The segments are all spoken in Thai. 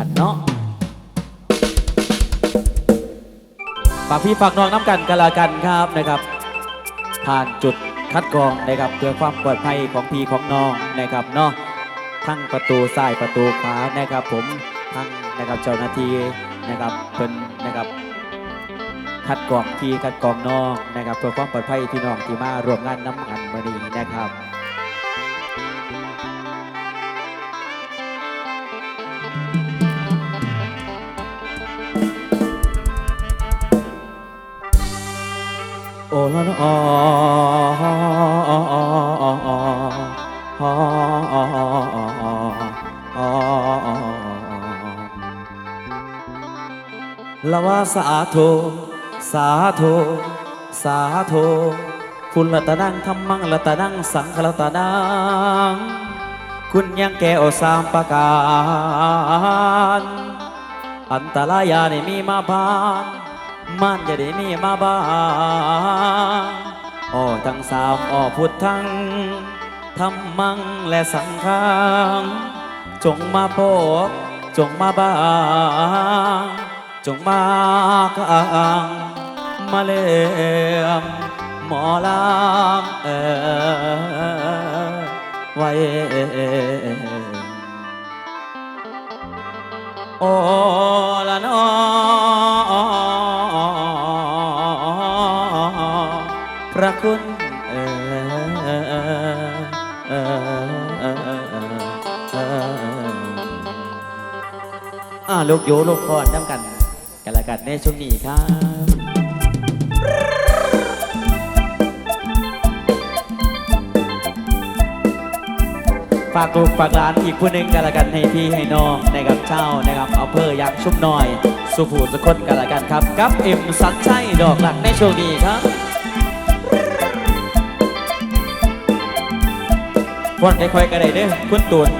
กันเนาะฝากพี่ฝากน้องน้ำกันกันละกันครับนะครับ ผ่านจุดคัดกรองนะครับเพื่อความปลอดภัยของพี่ของน้องนะครับเนาะทั้งประตูซ้ายประตูขวานะครับ ผมทั้งนะครับเจ้าหน้าที่นะครับเป็นนะครับคัดกรองพี่คัดกรองน้องนะครับเพื่อความปลอดภัยพี่น้องที่มาร่วมงานน้ำกันมาดีนะครับ ละนอละว่าสาธุสาธุสาธุคุณรัตนังธรรมังรัตนังสังฆรัตนังคุณยังแก้วสามประการ อันตรายาได้มีมาบาน มันจะได้มีมาบ้างอ้อทั้งสามอ้อพุทธังธรรมังและสังฆังจงมาโปกจงมาบ้างจงมากอังมาเลียมหมอลางเออไว้โอละนอ ลูกโยลูกคอนน้ำกันกันละกันในช่วงนี้ครับฝากลูกฝากหลานอีกผู้หนึ่งกันละกันให้พี่ให้น้องนะครับเจ้านะครับเอาเพื่ออยากชุบหน่อย สุภูสกคนกันละกันครับกับเอ็มสันชัยดอกหลักในช่วงนี้ครับฟอนค่อยๆกันได้เด้อคุณตูน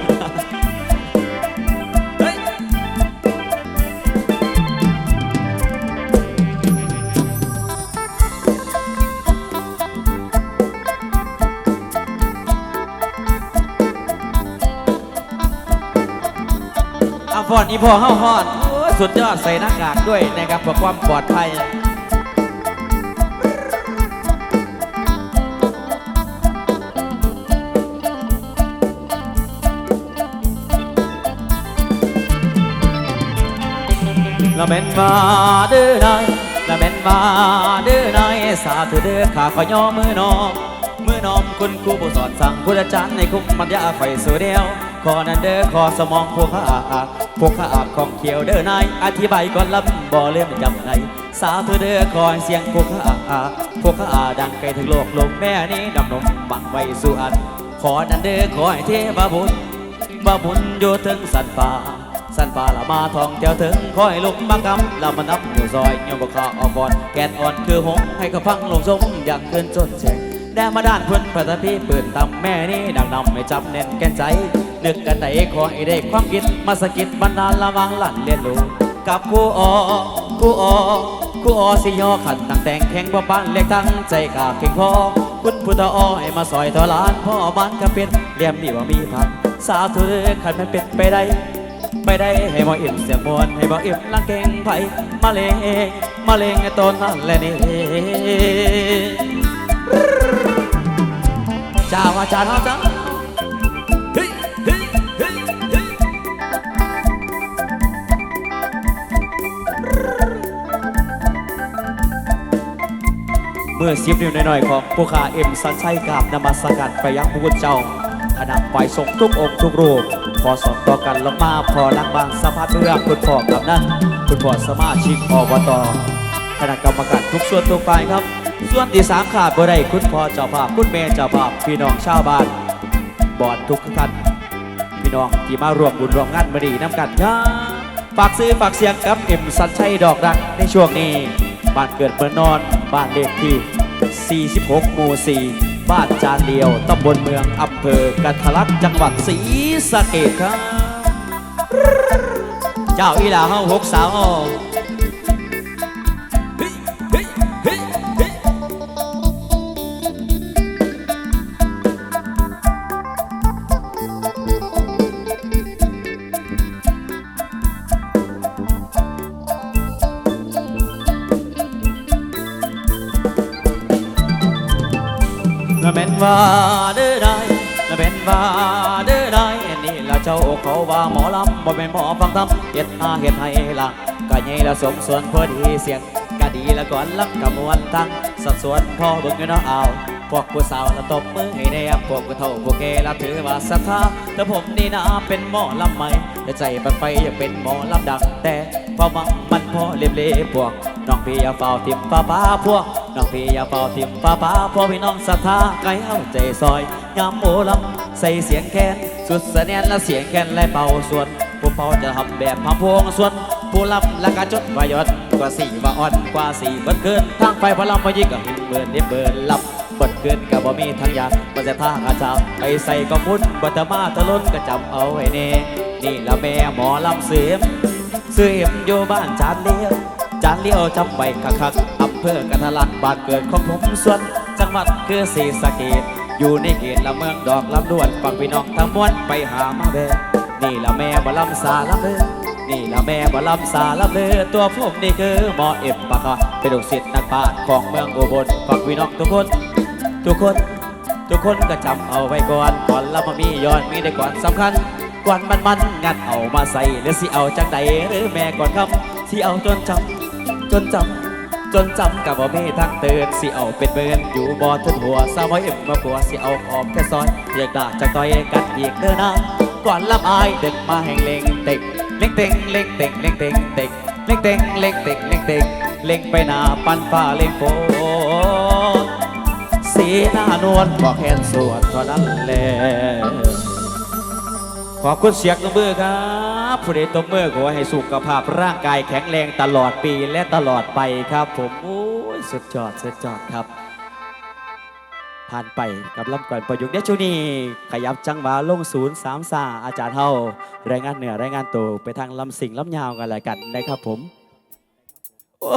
อีพอเฮาฮอดโอ้ยสุดยอดใส่หน้ากากด้วยนะครับเพื่อความปลอดภัย ละแม่นมาเด้อนายละแม่นมาเด้อนายสาธุเด้อข้าขอย่อมือน้อมมือน้อมคุณครูผู้สอนสั่งผู้อาจารย์ในคุมมันยาไฟสู่เดียวขอนั้นเด้อขอสมองพวกข้า พวกข้าอาของเขียวเด้อนายอธิบายก่อนลำบ่อเลื่อมจำไงสาธุเด้อขอให้เสียงพวกข้าพวกข้าดังไกลถึงโลกลมแม่นี้ดำนมบังไว้สู่อัน ขอนันเด้อขอให้เทวบุตรบ่บุญอยู่ถึงสันป่าสันป่าละมาทองเที่ยวถึงคอยลุกมากำละมานับอยู่ซอยยมบกขาออกก่อนแกนอ่อนคือหงส์ให้เขาฟังลงสมอยากขึ้นจนแฉงแดนมาด้านเพิ่นพระตาพี่ปืนตำแม่นี่ดังนำไม่จับเน้นแกนใจ นึกกันไหนขอให้ได้ความคิดมาสะกิดบรรดาลละวังหลั่นเรียนรู้กับครูออครูออครูออสิยอขันตั้งแต่งแข่งบ่ปานเล็กทั้งใจกาเข่งพอคุณพุทธอ้อยมาซอยทอลานพ่อบ้านก็เป็นเรียมดีว่ามีพันสาธุเด้อขันมันเป็นไปได้ไปได้ให้หมออิ่มเสียงมวนให้หมออิ่มลังเก่งไผมาเลงมาเลงไอตนนั่นแหละนี่จ้าว่าจ้าเนาจ้า เมื่อสิบนิ้วหน่อยๆของผู้ขาเอ็มสันชัยกราบนมัสการไปยังพระพุทธเจ้าคณะฝ่ายส่งทุกองค์ทุกรูปพอสอบต่อกันลงมาพอลังบางสภาพเรื่องคุณพ่อกับนั่นคุณพ่อสมาชิกอบตคณะกรรมการทุกส่วนทุกฝ่ายครับ ส่วนที่สามขาดบ่ได้คุณพ่อเจ้าภาพคุณแม่เจ้าภาพพี่น้องชาวบ้านบอดทุกท่านพี่น้องที่มาร่วมบุญร่วมงานมาดีน้ำกันครับฝากซื้อฝากเสียงกับเอ็มสันชัยดอกรักในช่วงนี้บ้านเกิดเมืองนอน บ้านเลขที่ 46 หมู่ 4 บ้านจานเดียว ตำบลเมือง อำเภอกันทะลักจังหวัดศรีสะเกษครับ เจ้าอีหลาเฮาหกสาว ว่าเด้อนายละเป็นว่าเด้อนายนี่ละเจ้าเขาว่าหมอลำบ่เป็นหมอฟังทำเฮ็ดหาเฮ็ดให้ละก็ใหญ่ละสมส่วนพอดีเสียงก็ดีละก่อนลำกะมวนทั้งสัดส่วนพอเบิ่งอยู่เนาะเอาพวกผู้สาวละตบมือให้แนมพวกผู้เฒ่าผู้แกละถือว่าศรัทธาแต่ผมนี่นะเป็นหมอลำใหม่แต่ใจบันไปอยากเป็นหมอลำดังแต่ความหวังมันพอเล็บเล่พวกน้องพี่อย่าเฝ้าทิมป้าป้าพวก น้องพี่อย่าเฝ้าทิมป้าป้าพวกพี่น้องศรัทธาไกลเอาใจซอยยามโอลำใส่เสียงแคนสุดเสนียนและเสียงแคนและเป่าส่วน ผู้เป่าจะทำแบบพำพวงส่วน ผู้ลำและกระจดวายศกว่าสี่ว่าอ่อนกว่าสี่เบิดเกินทางไฟพลังพยิกกับหินเบิร์นเดบเบิร์นลับเบิดเกินกับบ่มีทางยาบ่จะท่ากระจาไปใส่ก็มุดบัตมาทะล้นก็จำเอาไว้เน่นี่ละแม่หมอลำเสียมเสื่อมอยู่บ้านจานเลี้ยวจานเลี้ยวจำไว้คักๆ เภอกระทลักบานเกิดของผมส่วน จังหวัดคือศรีสะเกดอยู่ในเขตละเมืองดอกลำดวนฟังพี่น้องทั้งมวลไปหามาแบนี่ละแม่บ่ลำสาลำเลือนี่ละแม่บ่ลำสาลำเลือตัวผมนี่คือหมอเอ็มปะคะเป็นลูกศิษย์นักปราชญ์ของเมืองอุบลฟังพี่น้องทุกคน ทุกคน ทุกคนก็จำเอาไว้ก่อนก่อนล้วมามีย้อนมีได้ก่อนสำคัญก่อนมันมันงัดเอามาใส่หรือสิเอาจังใดหรือแม่ก่อนคำสิเอาจนจำจนจำ จนจำกับบ่มีทางเตือนสิเอาเป็นเบินอยู่บ่ถึงหัวสาวเอ็มมาผัวสิเอาออกแค่ซอยอยากด่าจากต่อยกันอีกเด้อนะก่อนลำอายเด็กมาแห่งเล็งเต็กเล็งเต็งเล็งเต็งเล็งเต็งเต็กเล็งเต็งเล็งเต็งเล็งเต็งเล็งไปหน้าปันฟ้าเล็งโฟสีหน้านวลบอกแค่นสวดเท่านั้นแหละขอบคุณเสียงตบมือครับ ผู้ใดตบมือขอให้สุขภาพร่างกายแข็งแรงตลอดปีและตลอดไปครับ ผมโอ้ยสุดยอดสุดยอดครับ ผ่านไปกับลำก่อนประยุกต์เดช่วงนี้ขยับจังหวะลงศูนย์สามสาอาจารย์เฮารายงานเหนือรายงานตัวไปทางลำสิงลำยาวกันอะไรกันนะครับผมโอ้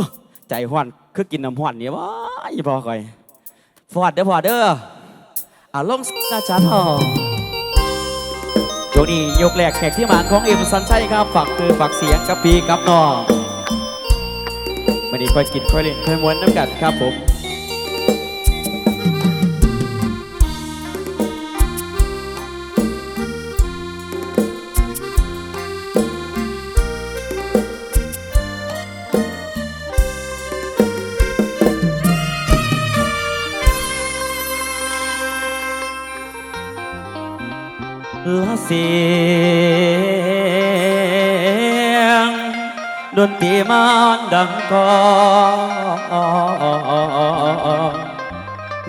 ใจห้อนคือกินน้ำห้อนเนี่ยว้ายพอก่อยฟอดเด้อฟอดเด้ออ่าลงอาจารย์เฮอ ยกนี้ยกแรกแขกที่หมานของเอ็มสันชัยครับฝากคือฝากเสียงกับพีกับน้องวันนี้ค่อยกินค่อยเล่นค่อยม้วนน้ำกัดครับผม เสียง ดนตรีมันดังกอง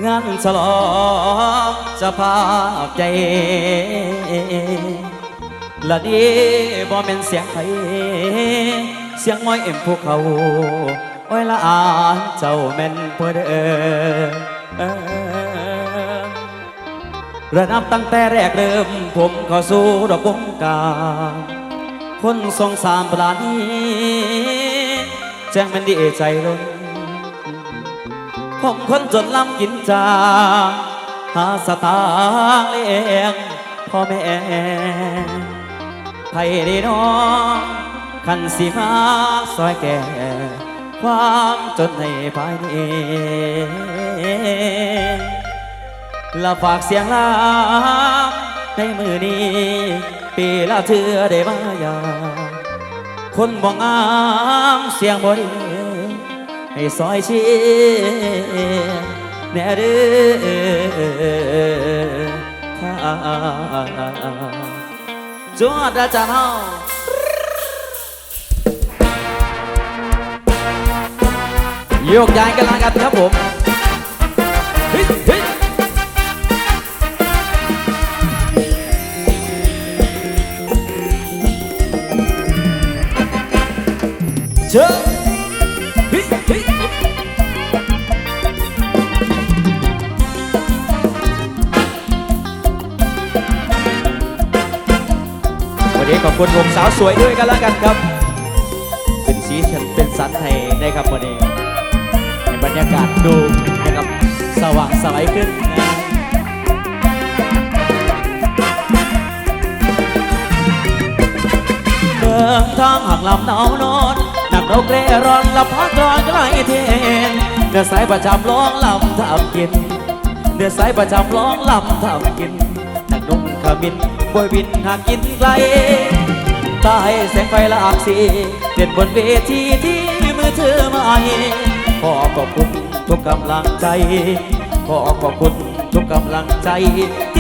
งานฉลองจะภาพใจละดีบ่เป็นเสียงไผเสียงม้อยเอ็มพวกเขาโอ้ยละอานเจ้าแม่นเพื่อเด้อ ระนับตั้งแต่แรกเริ่ม ผมเข้าสู่ดอกวงการคนทรงสามปราณีแจ้งมันดีใจล้นผมคนจนลำกินจาหาสตางค์เลี้ยงพ่อแม่ไทยดีน้องขันสีมาซอยแก่ ความจนในภายใน ละฝากเสียงลามในมือนี้ ปีละเทือได้มายาคนบ่งามเสียงบ่ดีให้ซอยเชียร์แน่เด้อถ้าจวดอาจารย์เฮาโยกย้ายกันละกันครับผม เจอฮิฮิวันนี้ขอบคุณวงสาวสวยด้วยกันแล้วกันครับ เป็นสีสันเป็นสันให้ได้ครับวันนี้ให้บรรยากาศดูนะครับสว่างสวยขึ้นนะเมืองทางห่างลำหนาวนอน เราเกรรอนลำพักรอนใกล้เทนเนื้อสายประจำร้องลำทำกินเดือดสายประจำร้องลำทำกินนักนุ่งขมินบอยบินหากกินไกลใต้แสงไฟละอักสีเด่นบนเวทีที่มือเธอมาใหขอขอบคุณทุกกำลังใจ ขอขอบคุณทุกกำลังใจ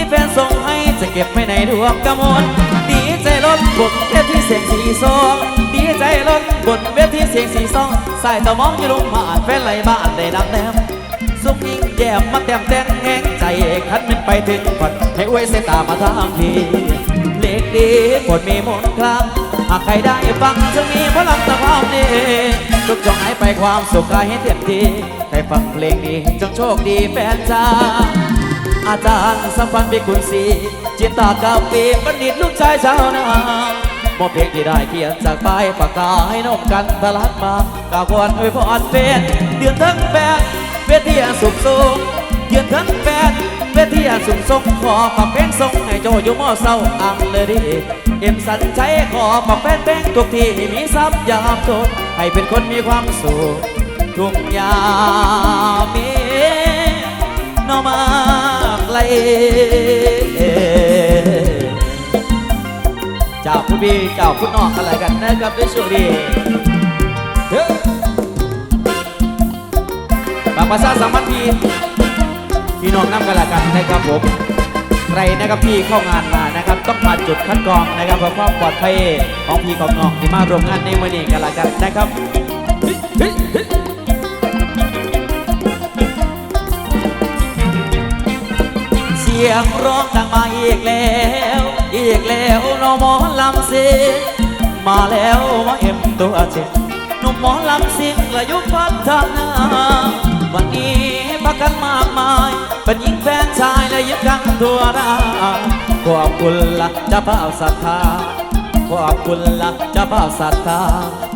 แฟนส่งให้จะเก็บไว้ในดวงกำมลดีใจล้นบนเวทีเสียงสีซองดีใจล้นบนเวทีเสียงสีซองใส่ตะมองอยู่ลงมาอ่านแฟนไหลบ้านได้ดังแนมสุขยิ่งแย้มมาแต้มแต่งแห้งใจคันมันไปถึงฝันให้อวยเสยตามาทางทีเล็กดีกดมีมนต์คลังหากใครได้ฟังจะมีพลังตะความดีทุกจงหายไปความสุขกายให้เต็มที่ใครฟังเพลงนี้จงโชคดีแฟนจ้า อาจารย์สัมพันธ์พิกุลศรีจิตตากาปีบัณฑิตลูกชายชาวนามอบเพลงที่ได้เขียนจากปลายปากกาให้นมกันทะลักมากาควรอวยพรเป็นเดือนทั้งแปดเวทีอันสุขสูงเดือนทั้งแปดเวทีอันสุขสงขอปากเพลงส่งให้โจอยู่มอเศร้าอังเลยดิเอ็มสันใจขอปากแฟนเพลงทุกที่มีทรัพย์ยามจนให้เป็นคนมีความสุขทุกยามมีนอมา ลเจ้าผู้พี่เจ้าผู้น้องอะไรกันนะครับในช่วงนี้บางภาษาสัมพันธ์พี่พี่น้องน้ำกันละกันนะครับผมใครนะครับพี่เข้างานมานะครับ ต้องผ่านจุดคัดกรองนะครับเพื่อความปลอดภัยของพี่ของน้องที่มาร่วมงานในวันนี้กันละกันนะครับ สียงร้องดังมาอีกแล้ว อีกแล้วน้องหมอลำสิงมาแล้วมาเอ็มตัวเจริงหนุ่มหมอลำสิงและยุพัฒนาวันนี้พักกันมากมาย เป็นหญิงแฟนชายและยึดกันทั่วราขอบคุณละเจ้าภาศรัทธาขอบคุณละเจ้าภาศรัทธา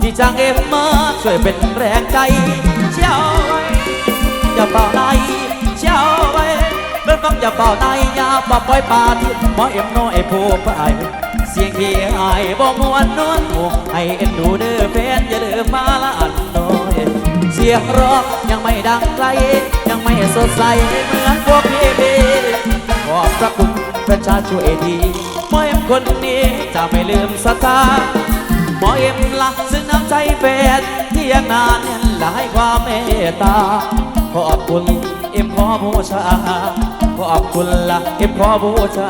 ที่จ้างเอ็มมาช่วยเป็นแรงใจเชี่ยวไว้อย่าเป่าในเช้า ไว้อฟังอย่าเป่าในอย่าป่ปล่อยปลาที่หมอเอ็มน้อยผู้ไปเสียงที่อายบ่มวนนวลหูให้เอ็นดูเด้อแฟนอย่าลืมมาละอันน้อยเสียงร้องยังไม่ดังไกล ยังไม่สดใสเหมือนพวกพี่พี่ขอบพระคุณพระเจ้าช่วยดีหมอเอ็มคนนี้จะไม่ลืมศรัทธาหมอเอ็มละซึ่งน้ำใจแฟนที่ยังนานและให้ความเมตตาขอบคุณเอ็มขอบูชา ขอบคุณละเอ็มขอบูชา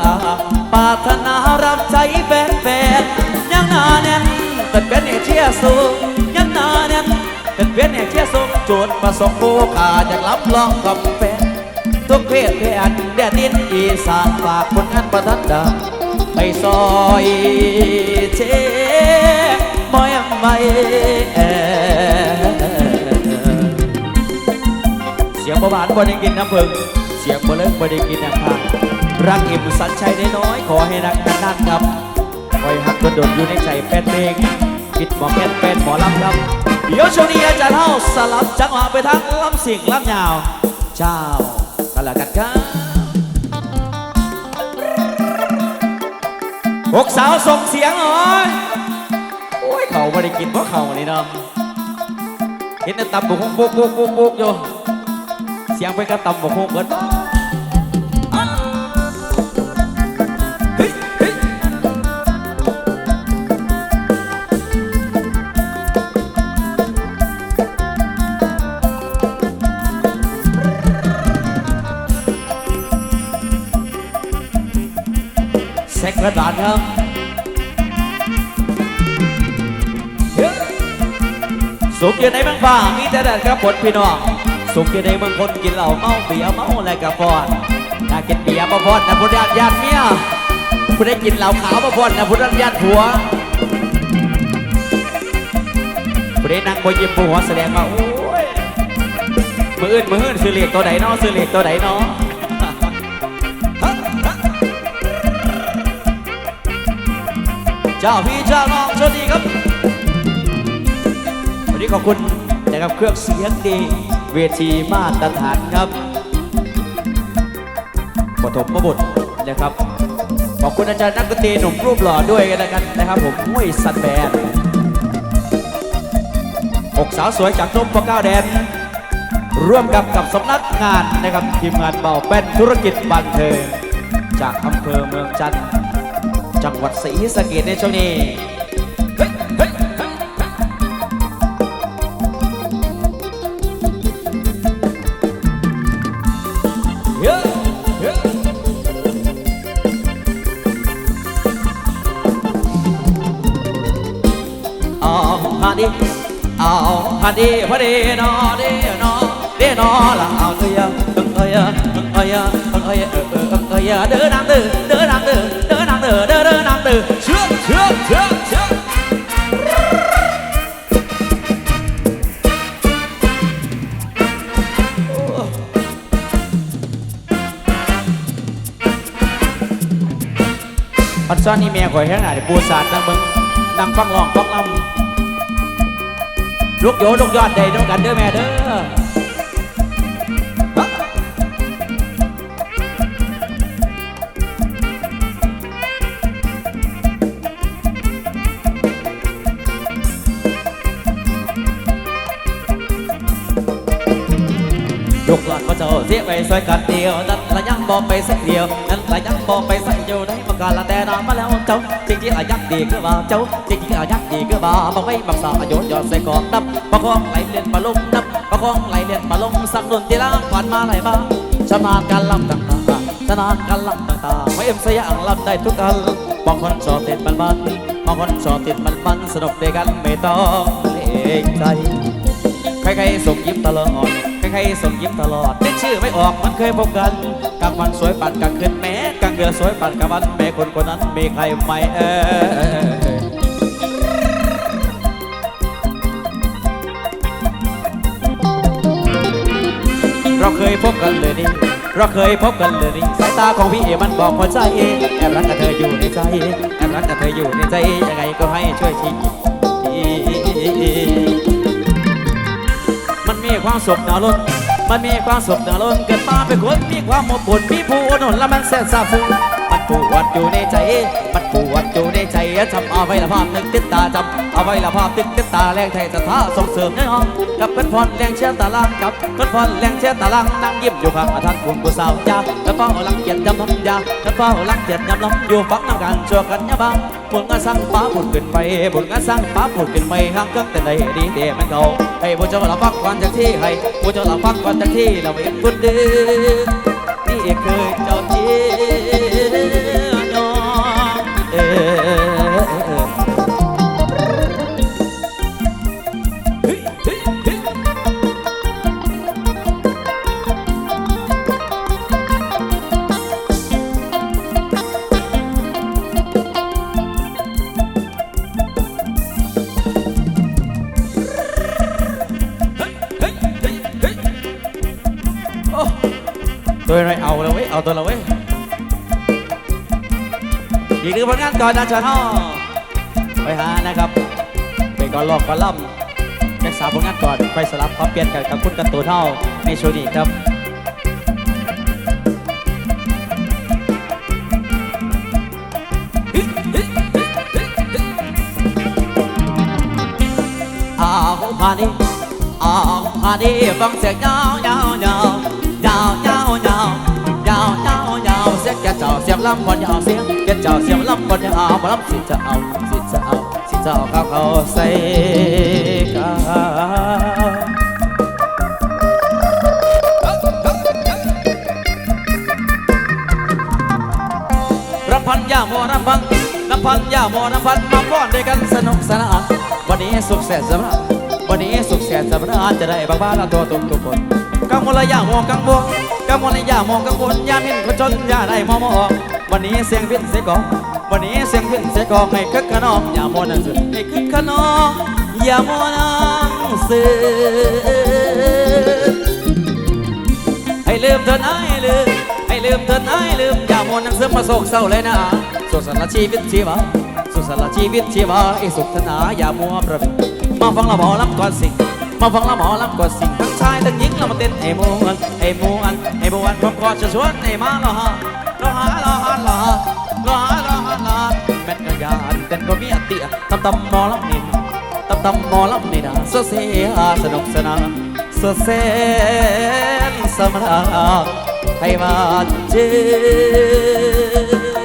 ปรารถนารับใจแฟนแฟนๆยังหนาแน่นเป็นเป็นเอเชียสูงยังหนาแน่นเป็นเป็นเอเชียสูงจทย์ประสบผู้ขาจากรับรองกับแฟนทุกเพศเพศแดดดินอีสานฝากคนงานประทัดดาไปซอยเชมอยไม่แอเสียงประบาดบ่ได้กินน้ำผึ้ง เสียงบ่เลิกบ่ได้กินน้ำพังรักอิ่มสันชัยได้น้อยขอให้รักกันนานครับคอยหักกระโดดอยู่ในใจแฟนเพลงปิดหมอแคนแฟนหมอลำครับเดี๋ยวช่วงนี้อาจารย์เฮาสลับจังหวะไปทางลำสิงลำยาวเจ้ากันละกันครับพวกสาวส่งเสียงหน่อยโอ้ยเขาไม่ได้กินเพราะเขานี่นะเห็นแต่ตำบุกบุกบุกบุกบุกอยู่ สียงไปก็ตำบุกบุกเบิดแซกกระดานครับสุขอยู่ในเมืองฟ้ามีแต่แดดครับผลพี่น้อง สุขอยู่ในเมืองคนกินเหล้าเมาเบียร์เมาอะไรกับฟอนถ้ากินเบียร์มาฟอนนะพุทธญาติญาติเมียผู้ได้กินเหล้าขาวมาฟอนนะพุทธญาติผัวผู้ได้นั่งบนยิ้มหัวแสดงว่าโอ้ยมืออื่นมืออื่นซื้อเหล็กตัวไหนเนาะซื้อเหล็กตัวไหนเนาะเจ้าพี่เจ้าน้องสวัสดีครับ วันนี้ขอบคุณนะครับเครื่องเสียงดี เวทีมาตรฐานครับปฐมบุตรนะครับขอบคุณอาจารย์นักดนตรีหนุ่มรูปหล่อด้วยกันแล้วกันนะครับ ผมมุ้ยสันแบนอกสาวสวยจากนมปก้าวแดน ร่วมกับกับสำนักงานนะครับทีมงานเบาเป็นธุรกิจบันเทิงจากอำเภอเมืองจันทร์จังหวัดศรีสะเกษในช่วงนี้ ฮาดีเอาฮาดีพอดีนอดีนอดีนอละเอาเอ้ยเอ้ยเอ้ยเอ้ยเอ้ยเอ้ยเอ้ยเด้อนางเด้อเด้อนางเด้อเด้อนางเด้อเด้อเด้อนางเด้อเชื่อเชื่อเชื่อเชื่อปัดซ้อนนี่แม่ข่อยแห้งหน่ายปูสาดนั่งเบิงนั่งฟังร้องฟังลำ ลูกโยลูกยอดใดน้องกันเด้อแม่เด้อ เสียไปซอยกันเดียวนั่นละยังบอกไปสักเดียวนั่นละยังบอกไปสักเดียวได้มาการละแต่นอนมาแล้วเจ้าจริงจริงอายักดีก็บ่าเจ้าจริงจริงอายักดีก็บ่าบอกไว้บักสาวอายุยอดใส่กองนับประคองไหลเลียนมาลงนับประคองไหลเลียนมาลงสักดนตีล่างผ่านมาไหลบ้างชำนาญการลำต่างๆชำนาญการลำต่างๆไม่เอ็มสยางลำได้ทุกอันบางคนชอบติดมันมันบางคนชอบติดมันมันสนุกด้วยกันไม่ต้องเองใจ ใครๆส่งยิ้มตลอดใครๆส่งยิ้มตลอดนึกชื่อไม่ออกมันเคยพบกันกลางวันสวยปั่นกลางคืนแม้กลางเดือนสวยปั่นกลางวันแม้คนคนนั้นมีใครไหมเออเราเคยพบกันเลยนี่เราเคยพบกันเลยนี่สายตาของพี่เอมันบอกหัวใจแอบรักกับเธออยู่ในใจแอบรักกับเธออยู่ในใจยังไงก็ให้ช่วยชี้ ความสุขหนาล้นมันมีความสุขหนาล้นเกิดมาเป็นคนมีความอบอุ่นมีผู้อดหนุนและมันแสนซาบซึ้งมันปวดอยู่ในใจ มันปวดอยู่ในใจจำเอาไว้ละภาพนึกติดตาจำเอาไว้ละภาพติดติดตาแรงไทยจะท้าส่งเสริมแน่นอนกับเพื่อนพรแรงเชียร์ตาลังกับเพื่อนพรแรงเชียร์ตาลังนั่งยิ้มอยู่ข้างอานคุณผู้สาวจ้าแล้วเฝ้าลังเกียจยำลำยาแล้วเฝ้าลังเกียจยำลำอยู่ฟังน้ำกันชั่วกันยะบัง บุญงานสร้างป้าบุญขึ้นไปบุกงานสร้างป้าบุญขึ้นไปห้างเครื่องแต่ใดดีเดมันเขาให้ผู้เจ้าเราฟังก่อนจากที่ให้ผู้เจ้าเราฟังก่อนจากที่เราเองคนเดือนี่เคยเจ้าจียอมเออ อีกหนึ่งผลงานก่อนนะจ๊ะน้อไปหานะครับไปกอนลอกกอล่ำรักษาผลงานก่อนไปสลับพร้อมเปลี่ยนกันกับคุณกันตัวเท่าในโชว์นี้ครับเอาวพานี่เอาพานีฟังเสียงยา เสียงแกเจ้าเสียงลำบอลยาวเสียงแกเจ้าเสียงลำบอลยาวบอลำสิจะเอาสิจะเอาสิจะเอาเขาเขาใส่กันรำพันยาโมรำพันรำพันยาโมรำพันมาฟ้อนด้วยกันสนุกสนานวันนี้สุขแสนสำราญวันนี้สุขแสนสำราญจะได้บางบ้าละตัวตุกทุกคนกังวลละยาโมกังวล กังวลละยาโมกังวลยามเห็นคนจนอย่าได้มองมองวันนี้เสียงพินเสียกองวันนี้เสียงพินเสียกองให้คึกขนองอย่าโมนังสือให้คึกขนองอย่าโมนังสือให้ลืมเถิดไอ้ลืมให้ลืมเถิดไอ้ลืมอย่ามัวนังสือมาโศกเศร้าเลยนะสุขสันต์ชีวิตชีวาสุขสันต์ชีวิตชีวาไอ้สุขธนาอย่ามัวประวิงมาฟังละหมอลำก่อนสิ มาฟังละหมอลำก่อสิ่งทั้งชายทั้งหญิงเรามาเต้นไอ้มวนไอ้มวนไอ้มวนผมขอจะชวนไอ้มาละฮะละฮะละฮะละฮะละฮะละฮะละฮะแม่นกันยานเต้นก็มีอติตำตำหมอลำนินตำตำหมอลำนี่นะเสียสนุกสนานเสดแสนสำราญให้มาเจอ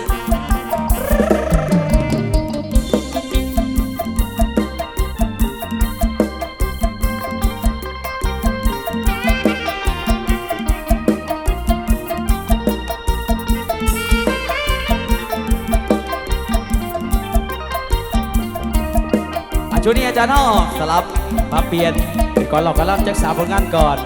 ช่วงนี้อาจารย์นอกสลับมาเปลี่ยนเป็นก่อนหลอกำลังจักสาผลงานก่อน